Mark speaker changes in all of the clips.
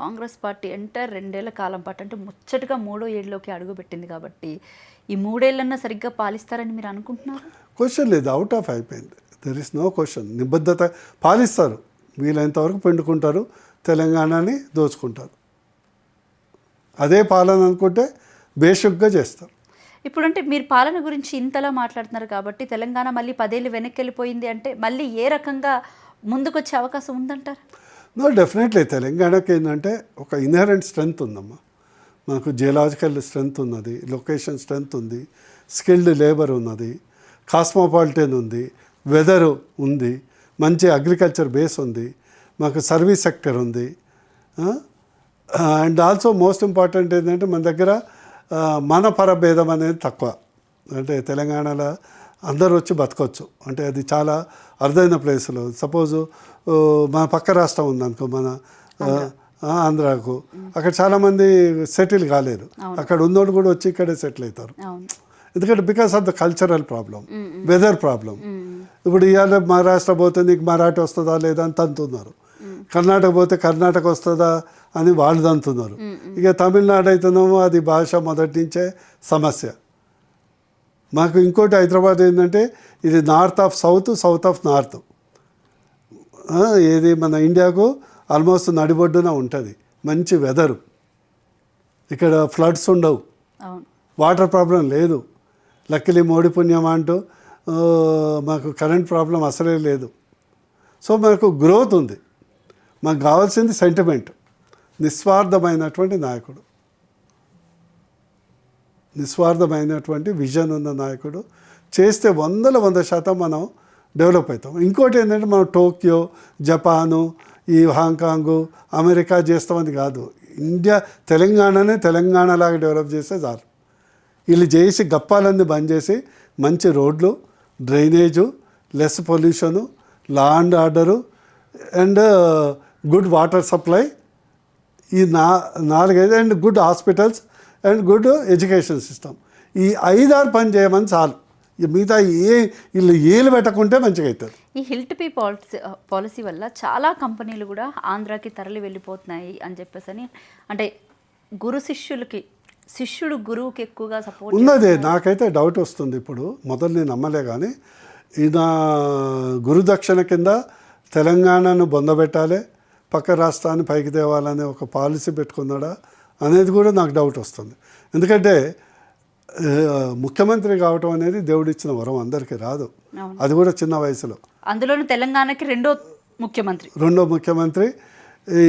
Speaker 1: Congress party అంటే రెండేళ్ళ కాలం పాటు అంటే ముచ్చటగా మూడో ఏళ్ళలోకి అడుగుపెట్టింది కాబట్టి ఈ మూడేళ్ళన్నా సరిగ్గా పాలిస్తారని మీరు అనుకుంటున్నారు?
Speaker 2: క్వశ్చన్ లేదు అవుట్ ఆఫ్ అయిపోయింది. దెర్ ఇస్ నో క్వశ్చన్ నిబద్ధత పాలిస్తారు. వీలైనంత వరకు పెండుకుంటారు తెలంగాణని దోచుకుంటారు. అదే పాలన అనుకుంటే బేషుగ్గా చేస్తారు.
Speaker 1: ఇప్పుడంటే మీరు పాలన గురించి ఇంతలా మాట్లాడుతున్నారు కాబట్టి తెలంగాణ మళ్ళీ పదేళ్ళు వెనక్కి వెళ్ళిపోయింది అంటే మళ్ళీ ఏ రకంగా ముందుకొచ్చే అవకాశం ఉందంటారు?
Speaker 2: నో డెఫినెట్లీ తెలంగాణకి ఏంటంటే ఒక ఇన్హరెంట్ స్ట్రెంగ్త్ ఉందమ్మా. మనకు జియలాజికల్ స్ట్రెంగ్త్ ఉన్నది లొకేషన్ స్ట్రెంగ్త్ ఉంది స్కిల్డ్ లేబర్ ఉన్నది కాస్మోపాలిటన్ ఉంది వెదర్ ఉంది మంచి అగ్రికల్చర్ బేస్ ఉంది మాకు సర్వీస్ సెక్టర్ ఉంది అండ్ ఆల్సో మోస్ట్ ఇంపార్టెంట్ ఏంటంటే మన దగ్గర మన పరభేదం అనేది తక్కువ. అంటే తెలంగాణలో అందరూ వచ్చి బతకొచ్చు. అంటే అది చాలా అరుదైన ప్లేస్లో. సపోజు మన పక్క రాష్ట్రం ఉందనుకో మన ఆంధ్రాకు. అక్కడ చాలామంది సెటిల్ కాలేరు అక్కడ ఉన్నోడు కూడా వచ్చి ఇక్కడే సెటిల్ అవుతారు ఎందుకంటే because of the cultural problem weather problem. ఇప్పుడు ఇవాళ మహారాష్ట్ర పోతే నీకు మరాఠీ వస్తుందా లేదా అని తంతున్నారు. కర్ణాటక పోతే కర్ణాటక వస్తుందా అని వాళ్ళు తంతున్నారు. ఇక తమిళనాడు అయితేనేమో అది భాష మొదటి నుంచే సమస్య. మాకు ఇంకోటి హైదరాబాద్ ఏంటంటే ఇది north of south south of north. ఏది మన ఇండియాకు ఆల్మోస్ట్ నడిబొడ్డున ఉంటుంది. మంచి వెదరు. ఇక్కడ ఫ్లడ్స్ ఉండవు. వాటర్ ప్రాబ్లం లేదు. లక్కలీ మోడీ పుణ్యం అంటూ మాకు కరెంట్ ప్రాబ్లం అసలే లేదు. సో మనకు గ్రోత్ ఉంది. మాకు కావాల్సింది సెంటిమెంట్. నిస్వార్థమైనటువంటి నాయకుడు. నిస్వార్థమైనటువంటి విజన్ ఉన్న నాయకుడు. చేస్తే వందల వంద శాతం మనం డెవలప్ అవుతాం. ఇంకోటి ఏంటంటే మనం టోక్యో జపాను ఈ హాంకాంగు అమెరికా చేస్తామని కాదు. ఇండియా తెలంగాణనే తెలంగాణలాగా డెవలప్ చేస్తే చాలు. వీళ్ళు చేసి గప్పాలన్నీ బంద్ చేసి మంచి రోడ్లు drainage less pollution law and order and good water supply. ఈ నా నాలుగైదు and good hospitals and good education system. ఈ ఐదారు పని చేయమని చాలు. మిగతా ఏ వీళ్ళు ఏలు పెట్టకుంటే మంచిగా అవుతారు.
Speaker 1: ఈ hill to P policy policy వల్ల చాలా కంపెనీలు కూడా ఆంధ్రాకి తరలి వెళ్ళిపోతున్నాయి అని చెప్పేసి అని అంటే గురు శిష్యులకి శిష్యుడు గురువుకి ఎక్కువగా సపోర్ట్
Speaker 2: ఉన్నదే. నాకైతే డౌట్ వస్తుంది ఇప్పుడు. మొదలు నేను నమ్మలే కానీ ఈయన గురుదక్షిణ కింద తెలంగాణను బొందబెట్టాలి పక్క రాష్ట్రాన్ని పైకి తేవాలనే ఒక పాలసీ పెట్టుకున్నాడా అనేది కూడా నాకు డౌట్ వస్తుంది. ఎందుకంటే ముఖ్యమంత్రి కావటం అనేది దేవుడిచ్చిన వరం అందరికీ రాదు. అది కూడా చిన్న వయసులో.
Speaker 1: అందులోనూ తెలంగాణకి రెండో ముఖ్యమంత్రి.
Speaker 2: రెండో ముఖ్యమంత్రి ఈ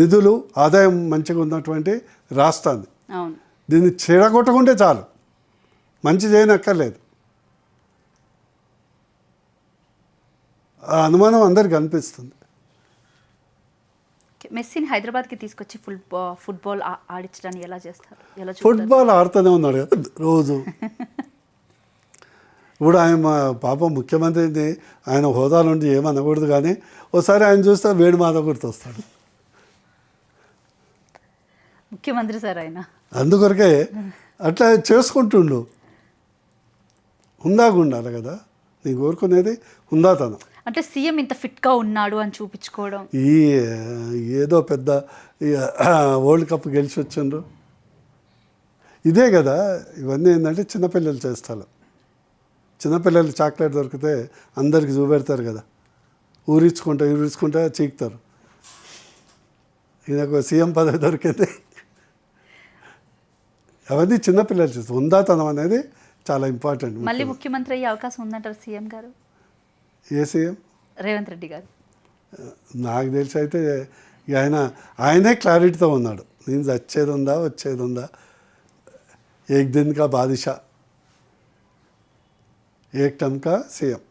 Speaker 2: నిధులు ఆదాయం మంచిగా ఉన్నటువంటి రాష్ట్రాన్ని. దీన్ని చెడగొట్టకుంటే చాలు. మంచి చేయనక్కర్లేదు. ఆ అనుమానం అందరికి అనిపిస్తుంది.
Speaker 1: మెస్సీని హైదరాబాద్కి తీసుకొచ్చి ఫుల్ ఫుట్బాల్ ఆ- ఆడించడాన్ని ఎలా చేస్తారు? ఎలా
Speaker 2: ఫుట్బాల్ ఆడుతూనే ఉన్నాడు కదా రోజు. ఇప్పుడు ఆయన మా పాపం ముఖ్యమంత్రిని ఆయన హోదా నుండి ఏమనకూడదు కానీ ఒకసారి ఆయన చూస్తే వేడి మాత గుర్తొస్తాడు.
Speaker 1: ముఖ్యమంత్రి సార్ ఆయన.
Speaker 2: అందుకొరకే అట్లా చేసుకుంటుండు. హుందాగా ఉండాలి కదా. నీ కోరుకునేది హుందాతనం.
Speaker 1: అంటే సీఎం ఇంత ఫిట్గా ఉన్నాడు అని చూపించుకోవడం.
Speaker 2: ఈ ఏదో పెద్ద వరల్డ్ కప్ గెలిచి వచ్చిండ్రు. ఇదే కదా ఇవన్నీ ఏంటంటే చిన్నపిల్లలు చేస్తారు. చిన్నపిల్లలు చాక్లెట్ దొరికితే అందరికి చూపెడతారు కదా. ఊరించుకుంటా ఊరించుకుంటా చీకుతారు. ఈయనకు సీఎం పదవి దొరికింది. అవన్నీ చిన్నపిల్లలు చేస్తారు. ఉందాతనం అనేది చాలా ఇంపార్టెంట్
Speaker 1: మళ్ళీ ముఖ్యమంత్రి అయ్యే అవకాశం ఉందంటారు సీఎం గారు?
Speaker 2: ఏ సీఎం?
Speaker 1: రేవంత్ రెడ్డి గారు.
Speaker 2: నాకు తెలిసి అయితే ఆయన ఆయనే క్లారిటీతో ఉన్నాడు. నేను చచ్చేది ఉందా వచ్చేది ఉందా ఏక్ దిన్ కా బాదిషా. ఏక్ టమ్ కా సీఎం.